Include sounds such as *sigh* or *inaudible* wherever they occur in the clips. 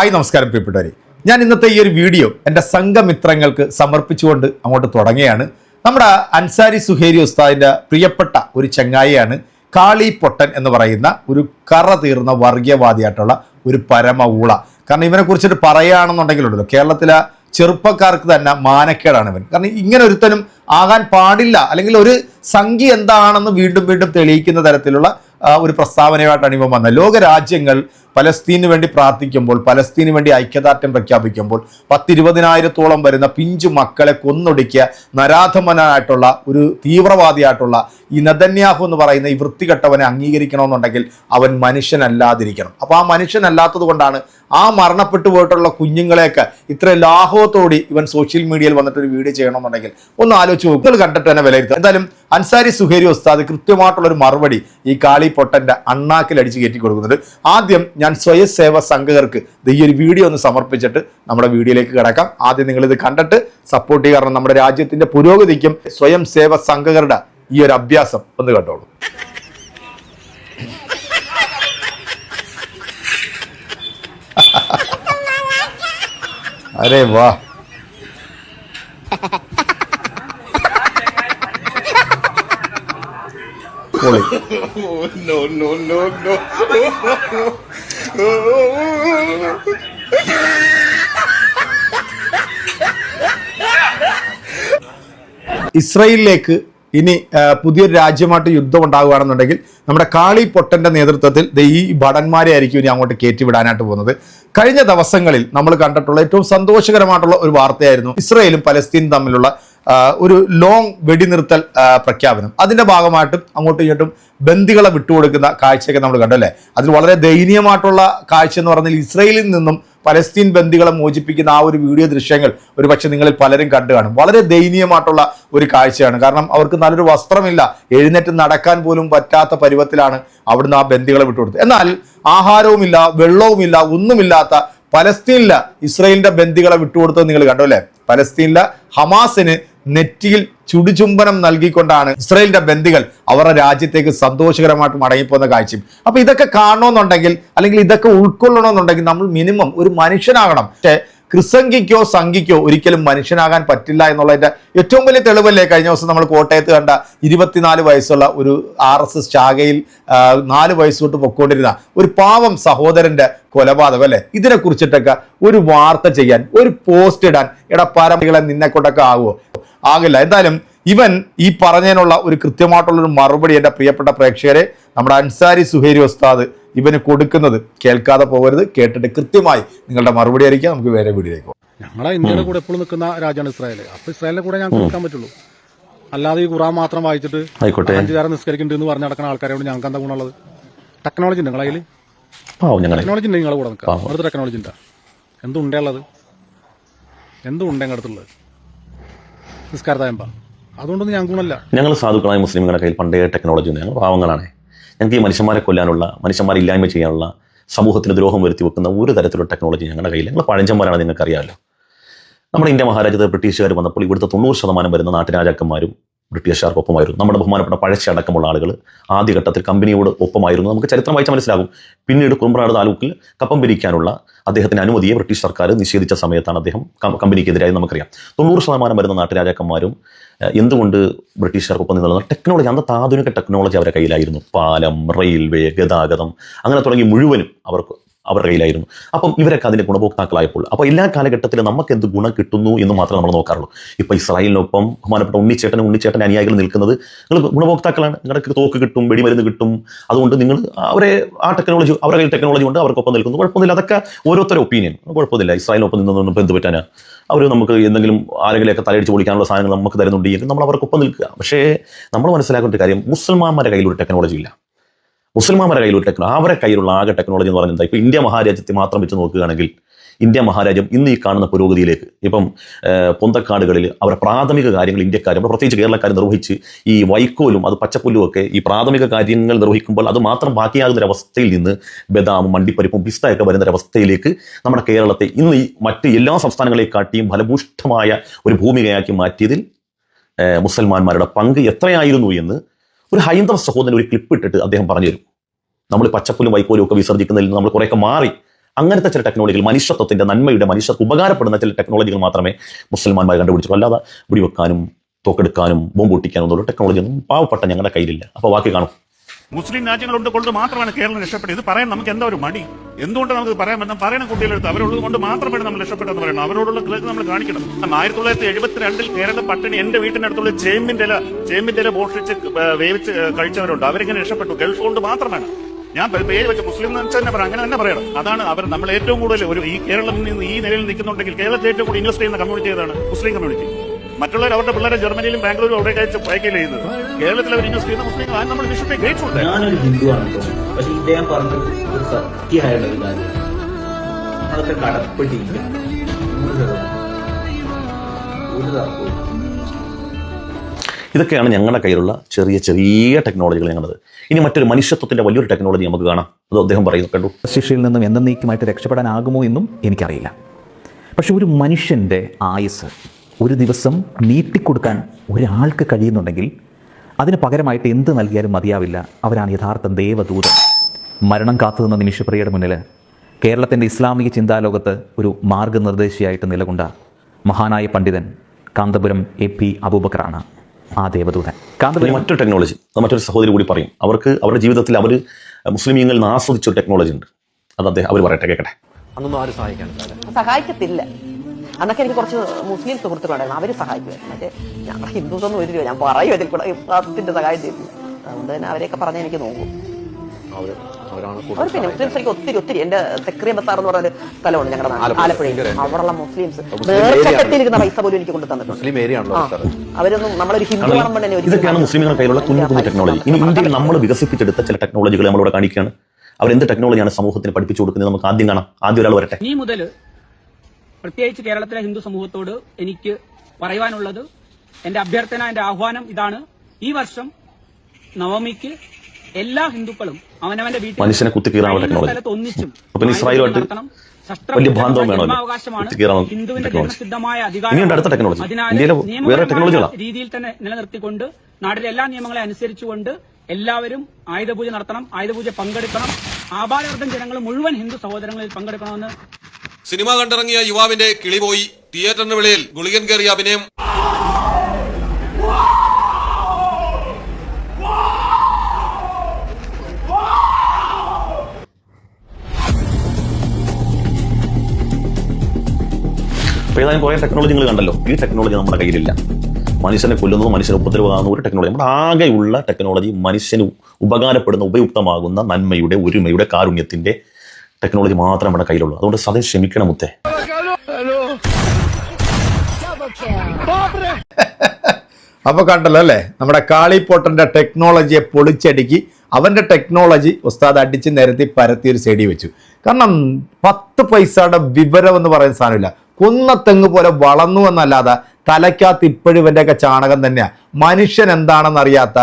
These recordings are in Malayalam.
ഹായ് നമസ്കാരം പ്രിയപ്പെട്ടവരെ. ഞാൻ ഇന്നത്തെ ഈ ഒരു വീഡിയോ എന്റെ സംഘമിത്രങ്ങൾക്ക് സമർപ്പിച്ചുകൊണ്ട് അങ്ങോട്ട് തുടങ്ങുകയാണ്. നമ്മുടെ അൻസാരി സുഹേരി ഉസ്താദിന്റെ പ്രിയപ്പെട്ട ഒരു ചങ്ങായിയാണ് കാളി പൊട്ടൻ എന്ന് പറയുന്ന ഒരു കറ തീർന്ന വർഗീയവാദിയായിട്ടുള്ള ഒരു പരമ ഊള കാരണം ഇവനെ കുറിച്ചിട്ട് പറയുകയാണെന്നുണ്ടെങ്കിലുണ്ടല്ലോ കേരളത്തിലെ ചെറുപ്പക്കാർക്ക് തന്നെ മാനക്കേടാണ് ഇവൻ. കാരണം ഇങ്ങനെ ഒരുത്തനും ആകാൻ പാടില്ല. അല്ലെങ്കിൽ ഒരു സംഖ്യ എന്താണെന്ന് വീണ്ടും വീണ്ടും തെളിയിക്കുന്ന തരത്തിലുള്ള ഒരു പ്രസ്താവനയായിട്ടാണ് ഇവൻ വന്നത്. ലോകരാജ്യങ്ങൾ പലസ്തീനു വേണ്ടി പ്രാർത്ഥിക്കുമ്പോൾ പലസ്തീനു വേണ്ടി ഐക്യദാർഢ്യം പ്രഖ്യാപിക്കുമ്പോൾ പത്തിരുപതിനായിരത്തോളം വരുന്ന പിഞ്ചു മക്കളെ കൊന്നൊടുക്കിയ നരാധമനായിട്ടുള്ള ഒരു തീവ്രവാദിയായിട്ടുള്ള ഈ നദന്യാഹു എന്ന് പറയുന്ന ഈ വൃത്തികെട്ടവനെ അംഗീകരിക്കണമെന്നുണ്ടെങ്കിൽ അവൻ മനുഷ്യനല്ലാതിരിക്കണം. അപ്പോൾ ആ മനുഷ്യനല്ലാത്തത് കൊണ്ടാണ് ആ മരണപ്പെട്ടു പോയിട്ടുള്ള കുഞ്ഞുങ്ങളെയൊക്കെ ഇത്ര ലാഘവത്തോടെ ഇവൻ സോഷ്യൽ മീഡിയയിൽ വന്നിട്ട് ഒരു വീഡിയോ ചെയ്യണമെന്നുണ്ടെങ്കിൽ ഒന്ന് ആലോചിച്ച് നോക്കുക കണ്ടിട്ട് തന്നെ വിലയിരുത്തുക. എന്തായാലും അൻസാരി സുഹേരി ഉസ്താദ് കൃത്യമായിട്ടുള്ള ഒരു മറുപടി ഈ കാളി പൊട്ടന്റെ അണ്ണാക്കിൽ അടിച്ച് കയറ്റി കൊടുക്കുന്നുണ്ട്. ആദ്യം ഞാൻ സ്വയം സേവ സംഘകർക്ക് ഈ ഒരു വീഡിയോ ഒന്ന് സമർപ്പിച്ചിട്ട് നമ്മുടെ വീഡിയോയിലേക്ക് കിടക്കാം. ആദ്യം നിങ്ങൾ ഇത് കണ്ടിട്ട് സപ്പോർട്ട് ചെയ്യുക. കാരണം നമ്മുടെ രാജ്യത്തിന്റെ പുരോഗതിക്കും സ്വയം സേവ സംഘകരുടെ ഈ ഒരു അഭ്യാസം ഒന്ന് കണ്ടോളൂ. പൊളി no, no. ഇസ്രയേലിലേക്ക് ഇനി പുതിയൊരു രാജ്യമായിട്ട് യുദ്ധം ഉണ്ടാകുകയാണെന്നുണ്ടെങ്കിൽ നമ്മുടെ കാളി പൊട്ടന്റെ നേതൃത്വത്തിൽ ഈ ഭടന്മാരെ ആയിരിക്കും ഇനി അങ്ങോട്ട് കയറ്റി വിടാനായിട്ട് പോകുന്നത്. കഴിഞ്ഞ ദിവസങ്ങളിൽ നമ്മൾ കണ്ടിട്ടുള്ള ഏറ്റവും സന്തോഷകരമായിട്ടുള്ള ഒരു വാർത്തയായിരുന്നു ഇസ്രയേലും പലസ്തീനും തമ്മിലുള്ള ഒരു ലോങ് വെടിനിർത്തൽ പ്രഖ്യാപനം. അതിന്റെ ഭാഗമായിട്ടും അങ്ങോട്ടും ഇങ്ങോട്ടും ബന്ദികളെ വിട്ടുകൊടുക്കുന്ന കാഴ്ചയൊക്കെ നമ്മൾ കണ്ടല്ലേ? അതിൽ വളരെ ദയനീയമായിട്ടുള്ള കാഴ്ച എന്ന് പറഞ്ഞാൽ ഇസ്രയേലിൽ നിന്നും പലസ്തീൻ ബന്ദികളെ മോചിപ്പിക്കുന്ന ആ ഒരു വീഡിയോ ദൃശ്യങ്ങൾ ഒരുപക്ഷെ നിങ്ങളിൽ പലരും കണ്ടു കാണും. വളരെ ദയനീയമായിട്ടുള്ള ഒരു കാഴ്ചയാണ്. കാരണം അവർക്ക് നല്ലൊരു വസ്ത്രമില്ല. എഴുന്നേറ്റ് നടക്കാൻ പോലും പറ്റാത്ത പരുവത്തിലാണ് അവിടുന്ന് ആ ബന്ദികളെ വിട്ടുകൊടുത്തത്. എന്നാൽ ആഹാരവുമില്ല വെള്ളവുമില്ല ഒന്നുമില്ലാത്ത പലസ്തീനിലെ ഇസ്രയേലിന്റെ ബന്ദികളെ വിട്ടുകൊടുത്തത് നിങ്ങൾ കണ്ടു അല്ലേ? പലസ്തീനിലെ ഹമാസിന് നെറ്റിയിൽ ചുടുചുംബനം നൽകിക്കൊണ്ടാണ് ഇസ്രയേലിന്റെ ബന്ധികൾ അവരുടെ രാജ്യത്തേക്ക് സന്തോഷകരമായിട്ട് മടങ്ങിപ്പോകുന്ന കാഴ്ചയും. അപ്പൊ ഇതൊക്കെ കാണണമെന്നുണ്ടെങ്കിൽ അല്ലെങ്കിൽ ഇതൊക്കെ ഉൾക്കൊള്ളണമെന്നുണ്ടെങ്കിൽ നമ്മൾ മിനിമം ഒരു മനുഷ്യനാകണം. പക്ഷേ ക്രിസംഖിക്കോ സംഘിക്കോ ഒരിക്കലും മനുഷ്യനാകാൻ പറ്റില്ല എന്നുള്ളതിന്റെ ഏറ്റവും വലിയ തെളിവല്ലേ? കഴിഞ്ഞ ദിവസം നമ്മൾ കോട്ടയത്ത് കണ്ട ഇരുപത്തിനാല് വയസ്സുള്ള ഒരു ആർ എസ് എസ് ശാഖയിൽ നാല് വയസ്സ് തൊട്ട് ഒരു പാവം സഹോദരന്റെ കൊലപാതകം അല്ലേ? ഇതിനെ കുറിച്ചിട്ടൊക്കെ ഒരു വാർത്ത ചെയ്യാൻ ഒരു പോസ്റ്റ് ഇടാൻ എടാ പരമകളെ നിന്നെ കൊണ്ടൊക്കെ ആകുമോ ആകില്ല. എന്തായാലും ഇവൻ ഈ പറഞ്ഞതിനുള്ള ഒരു കൃത്യമായിട്ടുള്ളൊരു മറുപടി എന്റെ പ്രിയപ്പെട്ട പ്രേക്ഷകരെ നമ്മുടെ അൻസാരി സുഹേരി ഉസ്താദ് ഇവന് കൊടുക്കുന്നത് കേൾക്കാതെ പോകരുത് കേട്ടിട്ട് കൃത്യമായി നിങ്ങളുടെ മറുപടി ആയിരിക്കാം നമുക്ക് വേറെ വീഡിയോയിലേക്ക് പോകാം. ഞങ്ങളെ ഇന്ത്യയുടെ കൂടെ എപ്പോഴും നിൽക്കുന്ന രാജ്യമാണ് ഇസ്രായേൽ അപ്പൊ ഇസ്രായേലിന്റെ കൂടെ ഞങ്ങൾക്ക് നിൽക്കാൻ പറ്റുള്ളൂ. അല്ലാതെ ഈ ഖുറാൻ മാത്രം വായിച്ചിട്ട് ആയിക്കോട്ടെ. അഞ്ചു നേരം നിസ്കരിക്കുന്നുണ്ട് എന്ന് പറഞ്ഞ് നടക്കുന്ന ആൾക്കാരോട് ഞങ്ങൾക്ക് എന്താ ഗുണമുള്ളത്? ടെക്നോളജി ഉണ്ട് നിങ്ങളെ കയ്യിൽ പാവം ടെക്നോളജി ഉണ്ട് നിങ്ങളെ കൂടെ നിൽക്കാം. അടുത്ത ടെക്നോളജി ഉണ്ടാ? എന്തുണ്ടേ ഉള്ളത്? എന്തുണ്ട് ഞങ്ങളുടെ അടുത്തുള്ളത്? നിസ്കാരതായമ്പ. അതുകൊണ്ടൊന്നും ഞങ്ങൾക്ക് ഗുണമല്ല. ഞങ്ങൾ സാധുക്കളായ മുസ്ലിങ്ങളുടെ കയ്യിൽ പണ്ടേ ടെക്നോളജി ഉണ്ട് ഞങ്ങൾ പാവങ്ങളാണ്. ഞങ്ങൾക്ക് ഈ മനുഷ്യന്മാരെ കൊല്ലാനുള്ള മനുഷ്യന്മാരെ ഇല്ലായ്മ ചെയ്യാനുള്ള സമൂഹത്തിന് ദ്രോഹം വരുത്തി വെക്കുന്ന ഒരു തരത്തിലുള്ള ടെക്നോളജി ഞങ്ങളുടെ കയ്യിൽ ഞങ്ങൾ പഴഞ്ചന്മാരാണ് നിങ്ങൾക്കറിയാമല്ലോ നമ്മുടെ ഇന്ത്യ മഹാരാജ്യത്ത് ബ്രിട്ടീഷുകാർ വന്നപ്പോൾ ഇവിടുത്തെ തൊണ്ണൂറ് ശതമാനം വരുന്ന നാട്ടുരാജാക്കന്മാരും ബ്രിട്ടീഷുകാർക്കൊപ്പമായിരുന്നു നമ്മുടെ ബഹുമാനപ്പെട്ട പഴശ്ശി അടക്കമുള്ള ആളുകൾ ആദ്യഘട്ടത്തിൽ കമ്പനിയോട് ഒപ്പമായിരുന്നു. നമുക്ക് ചരിത്രം വായിച്ചാൽ മനസ്സിലാകും. പിന്നീട് കുറുമ്പനാട് താലൂക്കിൽ കപ്പം പിരിക്കാനുള്ള അദ്ദേഹത്തിന് അനുമതിയെ ബ്രിട്ടീഷ് സർക്കാർ നിഷേധിച്ച സമയത്താണ് അദ്ദേഹം കമ്പനിക്കെതിരായി നമുക്കറിയാം. തൊണ്ണൂറ് ശതമാനം വരുന്ന നാട്ടുരാജാക്കന്മാരും എന്തുകൊണ്ട് എന്തുകൊണ്ട് ബ്രിട്ടീഷുകാർക്കൊപ്പം നിന്നുള്ള ടെക്നോളജി അന്നത്തെ ആധുനിക ടെക്നോളജി അവരുടെ കയ്യിലായിരുന്നു. പാലം റെയിൽവേ ഗതാഗതം അങ്ങനെ തുടങ്ങി മുഴുവനും അവർക്ക് അവരുടെ കയ്യിലായിരുന്നു. അപ്പം ഇവരൊക്കെ അതിന്റെ ഗുണഭോക്താക്കളായപ്പോൾ അപ്പോൾ എല്ലാ കാലഘട്ടത്തിലും നമുക്ക് എന്ത് ഗുണം കിട്ടുന്നു എന്ന് മാത്രമേ നമ്മൾ നോക്കാറുള്ളൂ. ഇപ്പോൾ ഇസ്രായേലിനൊപ്പം ബഹുമാനപ്പെട്ട ഉണ്ണിച്ചേട്ടനും ഉണ്ണിച്ചേട്ടൻ അനുയായികൾ നിൽക്കുന്നത് നിങ്ങൾ ഗുണഭോക്താക്കളാണ്. നിങ്ങൾക്ക് തോക്ക് കിട്ടും വെടിമരുന്ന് കിട്ടും. അതുകൊണ്ട് നിങ്ങൾ അവരെ ആ ടെക്നോളജി അവരുടെ കയ്യിൽ ടെക്നോളജി ഉണ്ട് അവർക്കൊപ്പം നിൽക്കുന്നു. കുഴപ്പമൊന്നുമില്ല. അതൊക്കെ ഓരോരുത്തരുടെ ഒപ്പീനിയൻ കുഴപ്പമില്ല ഇസ്രായേലിനൊപ്പം നിന്നൊന്നും ഇപ്പോൾ എന്ത് പറ്റാനാ അവർ നമുക്ക് എന്തെങ്കിലും ആരെങ്കിലുമൊക്കെ തലയടിച്ച് പൊളിക്കാനുള്ള സാധനങ്ങൾ നമുക്ക് തരുന്നുണ്ടെങ്കിൽ നമ്മൾ അവർക്കൊപ്പം നിൽക്കുക. പക്ഷേ നമ്മൾ മനസ്സിലാക്കേണ്ട കാര്യം മുസൽമാന്മാരുടെ കയ്യിൽ ഒരു ടെക്നോളജി ഇല്ല. മുസൽമാന്മാരുടെ കയ്യിൽ ഒരു ടെക്നോ അവരുടെ കയ്യിലുള്ള ആകെ ടെക്നോളജി എന്ന് പറയുന്നത് ഇപ്പോൾ ഇന്ത്യ മഹാരാജ്യത്തെ മാത്രം വെച്ച് നോക്കുകയാണെങ്കിൽ ഇന്ത്യ മഹാരാജ്യം ഇന്ന് ഈ കാണുന്ന പുരോഗതിയിലേക്ക് ഇപ്പം പൊന്തക്കാടുകളിൽ അവരുടെ പ്രാഥമിക കാര്യങ്ങൾ ഇന്ത്യക്കാർ നമ്മുടെ പ്രത്യേകിച്ച് കേരളക്കാർ നിർവഹിച്ച് ഈ വൈക്കോലും അത് പച്ചപ്പുല്ലും ഒക്കെ ഈ പ്രാഥമിക കാര്യങ്ങൾ നിർവഹിക്കുമ്പോൾ അത് മാത്രം ബാക്കിയാകുന്ന അവസ്ഥയിൽ നിന്ന് ബദാമും മണ്ടിപ്പരിപ്പും പിസ്തയൊക്കെ വരുന്ന അവസ്ഥയിലേക്ക് നമ്മുടെ കേരളത്തെ ഇന്ന് ഈ മറ്റ് എല്ലാ സംസ്ഥാനങ്ങളെക്കാട്ടിയും ഫലഭൂഷ്ടമായ ഒരു ഭൂമികയാക്കി മാറ്റിയതിൽ മുസൽമാന്മാരുടെ പങ്ക് എത്രയായിരുന്നു എന്ന് ഒരു ഹൈന്ദവ സഹോദരൻ ഒരു ക്ലിപ്പ് ഇട്ടിട്ട് അദ്ദേഹം പറഞ്ഞു തരും നമ്മൾ പച്ചപ്പുലും വൈക്കോലും ഒക്കെ വിസർജിക്കുന്നതിൽ നിന്ന് നമ്മൾ കുറേയൊക്കെ മാറി. അങ്ങനത്തെ ചില ടെക്നോളജികൾ മനുഷ്യത്വത്തിന്റെ നന്മയുടെ മനുഷ്യർക്ക് ഉപകാരപ്പെടുന്ന ചില ടെക്നോളജികൾ മാത്രമേ മുസൽമാന്മാർ കണ്ടുപിടിച്ചിട്ടുള്ളൂ. അല്ലാതെ വെടിവെക്കാനും തോക്കെടുക്കാനും ബോംബ് എന്നുള്ള ടെക്നോളജി ഒന്നും പാവപ്പെട്ട ഞങ്ങളുടെ കയ്യിലില്ല. അപ്പോൾ ബാക്കി കാണും. മുസ്ലിം രാജ്യങ്ങളുണ്ട് കൊണ്ട് മാത്രമാണ് കേരളം രക്ഷപ്പെട്ടത്. ഇത് പറയാൻ നമുക്ക് എന്താ ഒരു മടി? എന്തുകൊണ്ട് നമുക്ക് പറയാൻ പറ്റും? പറയണ കുട്ടികളെടുത്ത് അവരുള്ളത് കൊണ്ട് മാത്രമാണ് നമ്മൾ രക്ഷപ്പെട്ടെന്ന് പറയണം അവരോടുള്ള കൃതജ്ഞത നമ്മൾ കാണിക്കണം. ആയിരത്തി തൊള്ളായിരത്തി എഴുപത്തിരണ്ടിൽ കേരള പട്ടിണി എന്റെ വീട്ടിനടുത്തുള്ള ചേമ്പിന്റെ ഇല ചേമ്പിന്റെ ഇല മോഷ്ടിച്ച് വേവിച്ച് കഴിച്ചവരുണ്ട്. അവരിങ്ങനെ രക്ഷപ്പെട്ടു. ഗൾഫ് കൊണ്ട് മാത്രമാണ്. ഞാൻ പേര് വെച്ച മുസ്ലിം എന്ന് തന്നെ പറയാം. അങ്ങനെ തന്നെ പറയണം. അതാണ് അവർ നമ്മൾ ഏറ്റവും കൂടുതൽ ഒരു ഈ കേരളം ഈ നിലയിൽ നിൽക്കുന്നുണ്ടെങ്കിൽ കേരളത്തിൽ ഏറ്റവും കൂടുതൽ ഇൻവെസ്റ്റ് ചെയ്യുന്ന കമ്മ്യൂണിറ്റി ഏതാണ്? മുസ്ലിം കമ്മ്യൂണിറ്റി മറ്റുള്ളവർ അവരുടെ പിള്ളേരെ ജർമ്മനിയിലും ബാംഗ്ലൂരും അവിടെ അയച്ച് അയക്കുകയില്ല ചെയ്യുന്നത് കേരളത്തിൽ അവർ ഇൻവെസ്റ്റ് ചെയ്യുന്ന മുസ്ലിം നമ്മൾ വിഷുത്തെ ഗ്രേറ്റ്ഫുൾ ഞാനൊരു ഹിന്ദുവാണ് ആണല്ലോ പക്ഷെ ഇദ്ദേഹം പറഞ്ഞത് ഒരു സത്യമായുള്ള ഒരു കാര്യം കടപ്പെട്ടില്ല നൂറ് ഒരു തർക്കവും ഇതൊക്കെയാണ് ഞങ്ങളുടെ കയ്യിലുള്ള ചെറിയ ചെറിയ ടെക്നോളജികൾ ഞങ്ങളത്. ഇനി മറ്റൊരു മനുഷ്യത്വത്തിന്റെ വലിയൊരു ടെക്നോളജി നമുക്ക് കാണാം. അത് അദ്ദേഹം പറയുന്നു കണ്ടു? ശിക്ഷയിൽ നിന്നും എന്തെന്നേക്കുമായിട്ട് രക്ഷപ്പെടാനാകുമോ എന്നും എനിക്കറിയില്ല. പക്ഷെ ഒരു മനുഷ്യന്റെ ആയുസ് ഒരു ദിവസം നീട്ടിക്കൊടുക്കാൻ ഒരാൾക്ക് കഴിയുന്നുണ്ടെങ്കിൽ അതിന് പകരമായിട്ട് എന്ത് നൽകിയാലും മതിയാവില്ല. അവരാണ് യഥാർത്ഥ ദേവദൂതൻ. മരണം കാത്തുനിന്ന നിമിഷപ്രിയയുടെ മുന്നിൽ കേരളത്തിന്റെ ഇസ്ലാമിക ചിന്താലോകത്ത് ഒരു മാർഗനിർദ്ദേശിയായിട്ട് നിലകൊണ്ട മഹാനായ പണ്ഡിതൻ കാന്തപുരം എ പി അബൂബക്കറാണ് ആ ദേവദൂതൻ. കാന്തപുരം മറ്റൊരു ടെക്നോളജി മറ്റൊരു സഹോദരി കൂടി പറയും. അവർക്ക് അവരുടെ ജീവിതത്തിൽ അവർ മുസ്ലിമീങ്ങളിൽ നിന്ന് ആസ്വദിച്ച ഒരു ടെക്നോളജി ഉണ്ട്. അത് അദ്ദേഹം അവർ പറയട്ടെ കേൾക്കട്ടെ സഹായിക്കത്തില്ല. അന്നൊക്കെ എനിക്ക് കുറച്ച് മുസ്ലിം സുഹൃത്തുക്കളുണ്ടായിരുന്നു. അവർ സഹായിക്കുമായിരുന്നു. മറ്റേ ഞങ്ങൾ ഹിന്ദുസ് ഒന്നും ഒരു രൂപ ഞാൻ പറയും അതിൽ കൂടെ അതിന്റെ സഹായം ചെയ്തില്ല. അതുകൊണ്ട് തന്നെ അവരെയൊക്കെ പറഞ്ഞാൽ എനിക്ക് നോക്കും. അവർ പിന്നെ മുസ്ലിംസ് എനിക്ക് ഒത്തിരി ഒത്തിരി. എന്റെ തെക്രിയ ബസാർ എന്ന് പറഞ്ഞ സ്ഥലമാണ് സ്ഥലമുണ്ട് ഞങ്ങളുടെ ആലപ്പുഴയിൽ. അവിടെയുള്ള മുസ്ലിംസ്. നേർച്ചക്കെട്ടിയിരിക്കുന്ന പൈസ പോലും എനിക്ക് കൊണ്ട് തന്നിട്ടുണ്ട്. അവരൊന്നും നമ്മളൊരു ഹിന്ദു ആണെന്ന് തന്നെ ഇതൊക്കെയാണ് മുസ്ലിമുകളുടെ കയ്യിലുള്ള കുഞ്ഞു കുഞ്ഞു ടെക്നോളജി ഇനി ഇന്ത്യയിൽ നമ്മൾ വികസിപ്പിച്ചെടുത്ത ചില ടെക്നോളജികൾ നമ്മളിവിടെ കാണിക്കുകയാണ്. അവർ എന്ത് ടെക്നോളജിയാണ് സമൂഹത്തിന് പഠിപ്പിച്ചു കൊടുക്കുന്നത്? നമുക്ക് ആദ്യം കാണാം. ആദ്യം ഒരാൾ വരട്ടെ. ഈ മുതൽ പ്രത്യേകിച്ച് കേരളത്തിലെ ഹിന്ദു സമൂഹത്തോട് എനിക്ക് പറയുവാനുള്ളത് എന്റെ അഭ്യർത്ഥന എന്റെ ആഹ്വാനം ഇതാണ് ഈ വർഷം നവമിക്ക് എല്ലാ ഹിന്ദുക്കളും അവനവന്റെ വീട്ടിൽ മനുഷ്യനെ. സ്ഥലത്ത് ഒന്നിച്ചും വലിയ ബാന്ധവം വേണമല്ലോ. ഹിന്ദുവിന്റെ. അതിനാൽ നിയമപരമായ ടെക്നോളജികളാ. രീതിയിൽ തന്നെ നിലനിർത്തിക്കൊണ്ട് നാട്ടിലെ എല്ലാ നിയമങ്ങളെ അനുസരിച്ചുകൊണ്ട് എല്ലാവരും ആയുധപൂജ നടത്തണം ആയുധപൂജ പങ്കെടുക്കണം ആപാലവർദ്ധം ജനങ്ങൾ മുഴുവൻ ഹിന്ദു സഹോദരങ്ങളിൽ പങ്കെടുക്കണമെന്ന് സിനിമ കണ്ടിറങ്ങിയ യുവാവിന്റെ കിളി പോയി. തിയേറ്ററിന് വെളിയിൽ ഗുളികൻ കയറിയ അഭിനയം. ഏതായാലും കുറേ ടെക്നോളജികൾ കണ്ടല്ലോ. ഈ ടെക്നോളജി നമ്മുടെ കയ്യിലില്ല. മനുഷ്യനെ കൊല്ലുന്നത് മനുഷ്യനെ ഉപദ്രവമാകുന്ന ഒരു ടെക്നോളജി നമ്മുടെ ആകെയുള്ള ടെക്നോളജി മനുഷ്യന് ഉപകാരപ്പെടുന്ന ഉപയുക്തമാകുന്ന നന്മയുടെ ഒരുമയുടെ കാരുണ്യത്തിന്റെ ടെക്നോളജി മാത്രം നമ്മുടെ കയ്യിലുള്ളൂ. അതുകൊണ്ട് സദയം ക്ഷമിക്കണം മുത്തേ. *laughs* അപ്പൊ കണ്ടല്ലോ അല്ലേ? നമ്മുടെ കാളിപ്പോട്ടന്റെ ടെക്നോളജിയെ പൊളിച്ചടുക്കി അവന്റെ ടെക്നോളജി ഉസ്താദ് അടിച്ച് നിരത്തി പരത്തി ഒരു സൈഡിൽ വെച്ചു. കാരണം പത്ത് പൈസയുടെ വിവരം എന്ന് പറയുന്ന സാധനമില്ല. കൊന്ന തെങ്ങ് പോലെ വളർന്നു എന്നല്ലാതെ തലയ്ക്കകത്ത് ഇപ്പോഴും ഇവന്റെയൊക്കെ ചാണകം തന്നെയാണ് മനുഷ്യൻ എന്താണെന്ന് അറിയാത്ത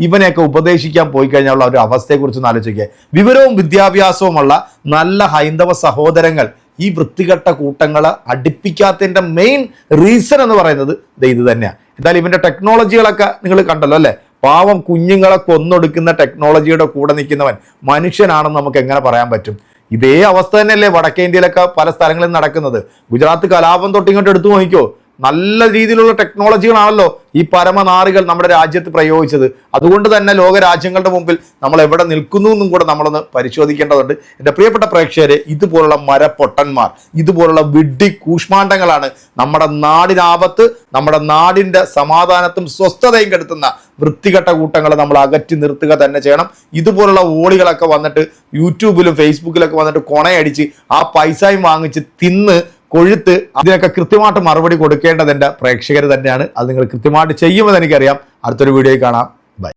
ഇവനെയൊക്കെ ഉപദേശിക്കാൻ പോയി കഴിഞ്ഞുള്ള ഒരു അവസ്ഥയെക്കുറിച്ച് ഒന്ന് ആലോചിക്കുക. വിവരവും വിദ്യാഭ്യാസവുമുള്ള നല്ല ഹൈന്ദവ സഹോദരങ്ങൾ ഈ വൃത്തികെട്ട കൂട്ടങ്ങളെ അടുപ്പിക്കാത്തതിന്റെ മെയിൻ റീസൺ എന്ന് പറയുന്നത് ദേ ഇത് തന്നെയാണ് എന്തായാലും ഇവന്റെ ടെക്നോളജികളൊക്കെ നിങ്ങൾ കണ്ടല്ലോ അല്ലേ? പാവം കുഞ്ഞുങ്ങളെ കൊന്നൊടുക്കുന്ന ടെക്നോളജിയുടെ കൂടെ നിൽക്കുന്നവൻ മനുഷ്യനാണെന്ന് നമുക്ക് എങ്ങനെ പറയാൻ പറ്റും? ഇതേ അവസ്ഥ തന്നെയല്ലേ വടക്കേ ഇന്ത്യയിലൊക്കെ പല സ്ഥലങ്ങളിൽ നടക്കുന്നത്. ഗുജറാത്ത് കലാപം തൊട്ടിങ്ങോട്ട് എടുത്തു നോക്കിക്കോ. നല്ല രീതിയിലുള്ള ടെക്നോളജികളാണല്ലോ ഈ പരമനാറികൾ നമ്മുടെ രാജ്യത്ത് പ്രയോഗിച്ചത്. അതുകൊണ്ട് തന്നെ ലോകരാജ്യങ്ങളുടെ മുമ്പിൽ നമ്മൾ എവിടെ നിൽക്കുന്നു എന്നും കൂടെ നമ്മളൊന്ന് പരിശോധിക്കേണ്ടതുണ്ട്. എന്റെ പ്രിയപ്പെട്ട പ്രേക്ഷകരെ ഇതുപോലുള്ള മരപ്പൊട്ടന്മാർ ഇതുപോലുള്ള വിഡ്ഢി കൂഷ്മാണ്ടങ്ങളാണ് നമ്മുടെ നാടിനാപത്ത് നമ്മുടെ നാടിന്റെ സമാധാനത്തും സ്വസ്ഥതയും കെടുത്തുന്ന വൃത്തികെട്ട കൂട്ടങ്ങളെ നമ്മൾ അകറ്റി നിർത്തുക തന്നെ ചെയ്യണം. ഇതുപോലുള്ള ഓളികളൊക്കെ വന്നിട്ട് യൂട്യൂബിലും ഫേസ്ബുക്കിലൊക്കെ വന്നിട്ട് കൊണയടിച്ച് ആ പൈസയും വാങ്ങിച്ച് തിന്ന് കൊഴുത്ത് അതിനൊക്കെ കൃത്യമായിട്ട് മറുപടി കൊടുക്കേണ്ടത് എന്റെ പ്രേക്ഷകർ തന്നെയാണ്. അത് നിങ്ങൾ കൃത്യമായിട്ട് ചെയ്യുമെന്ന് എനിക്കറിയാം. അടുത്തൊരു വീഡിയോയിൽ കാണാം.